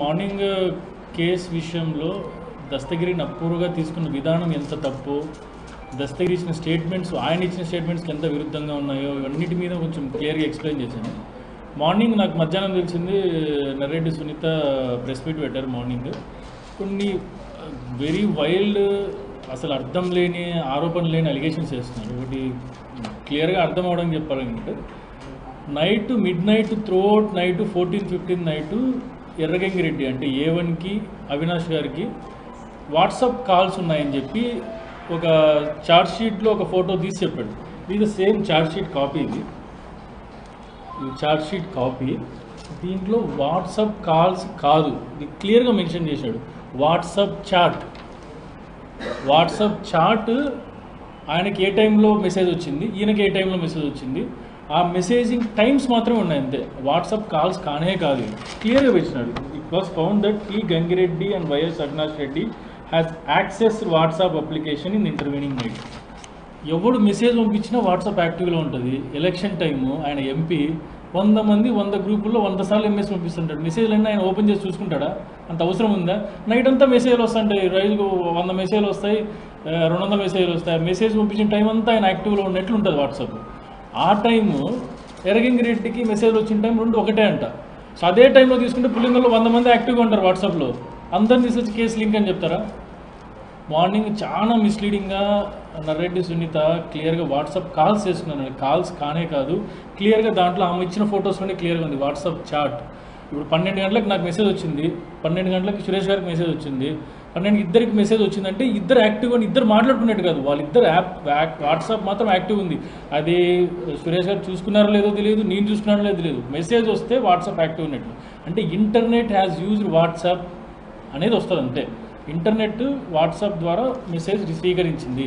Morning case విషయంలో దస్తగిరిని అపూర్వగా తీసుకున్న విధానం ఎంత తప్పు? దస్తగిరి ఇచ్చిన స్టేట్మెంట్స్ ఆయన ఇచ్చిన స్టేట్మెంట్స్కి ఎంత విరుద్ధంగా ఉన్నాయో ఇవన్నిటి మీద కొంచెం క్లియర్గా ఎక్స్ప్లెయిన్ చేశాను. మార్నింగ్ నాకు మధ్యాహ్నం తెలిసింది నర్రెడ్డి సునీత ప్రెస్ మీట్ పెట్టారు మార్నింగ్. కొన్ని వెరీ వైల్డ్ అసలు అర్థం లేని ఆరోపణ లేని అలిగేషన్స్ చేస్తున్నారు. ఒకటి క్లియర్గా అర్థం అవడం చెప్పాలంటే night midnight throughout night fourteen fifteen night Erra Gangireddy అంటే ఏ వన్కి అవినాష్ గారికి వాట్సాప్ కాల్స్ ఉన్నాయని చెప్పి ఒక చార్ట్ షీట్లో ఒక ఫోటో తీసి చెప్పాడు. ఇది సేమ్ చార్ట్ షీట్ కాపీ ఇది. ఇది చార్ట్ షీట్ కాపీ. దీంట్లో వాట్సాప్ కాల్స్ కాదు. ఇది క్లియర్గా మెన్షన్ చేశాడు. WhatsApp chat. వాట్సాప్ చాట్ ఆయనకి ఏ టైంలో మెసేజ్ వచ్చింది? ఈయనకి ఏ టైంలో మెసేజ్ వచ్చింది? ఆ మెసేజింగ్ టైమ్స్ మాత్రమే ఉన్నాయి అంతే. వాట్సాప్ కాల్స్ కానే కాదు క్లియర్గా వచ్చినాడు it was found that T Gangireddy and YS Avinash Reddy has access WhatsApp application in intervening night ఎవడు మెసేజ్ పంపించినా వాట్సాప్ యాక్టివ్గా ఉంటుంది. ఎలక్షన్ టైము ఆయన ఎంపీ వంద మంది వంద గ్రూపుల్లో వంద సార్లు ఎంఎస్ పంపిస్తుంటాడు. మెసేజ్లన్నీ ఆయన ఓపెన్ చేసి చూసుకుంటాడా? అంత అవసరం ఉందా? నైట్ అంతా మెసేజ్లు వస్తుంటాయి. రోజుకు వంద మెసేజ్లు వస్తాయి రెండు వందల మెసేజ్లు వస్తాయి. మెసేజ్ పంపించిన టైం అంతా ఆయన యాక్టివ్లో ఉన్నట్లు ఉంటుంది వాట్సాప్ ఆ టైము ఎరగింగి రెడ్డికి మెసేజ్ వచ్చిన టైం రెండు ఒకటే అంట. సో అదే టైంలో తీసుకుంటే పులింగంలో వంద మంది యాక్టివ్గా ఉంటారు వాట్సాప్లో. అందరిని తీసుకొచ్చి కేసు లింక్ అని చెప్తారా? మార్నింగ్ చాలా మిస్లీడింగ్గా నర్రెడ్డి సునీత క్లియర్గా వాట్సాప్ కాల్స్ చేస్తున్నాను కాల్స్ కానే కాదు క్లియర్గా దాంట్లో ఆమె ఇచ్చిన ఫొటోస్ నుండి క్లియర్గా ఉంది. WhatsApp chat. ఇప్పుడు పన్నెండు గంటలకు నాకు మెసేజ్ వచ్చింది. పన్నెండు గంటలకు సురేష్ గారికి మెసేజ్ వచ్చింది. పన్నెండు ఇద్దరికి మెసేజ్ వచ్చిందంటే ఇద్దరు యాక్టివ్ అని ఇద్దరు మాట్లాడుకున్నట్టు కాదు. వాళ్ళిద్దరు యాప్ వాట్సాప్ మాత్రం యాక్టివ్ ఉంది. అది సురేష్ గారు చూసుకున్నారో లేదో తెలియదు నేను చూసుకున్నారో లేదో తెలియదు. మెసేజ్ వస్తే వాట్సాప్ యాక్టివ్ ఉన్నట్టు. అంటే ఇంటర్నెట్ హ్యాస్ యూజ్డ్ వాట్సాప్ అనేది వస్తుంది అంతే ఇంటర్నెట్ వాట్సాప్ ద్వారా మెసేజ్ స్వీకరించింది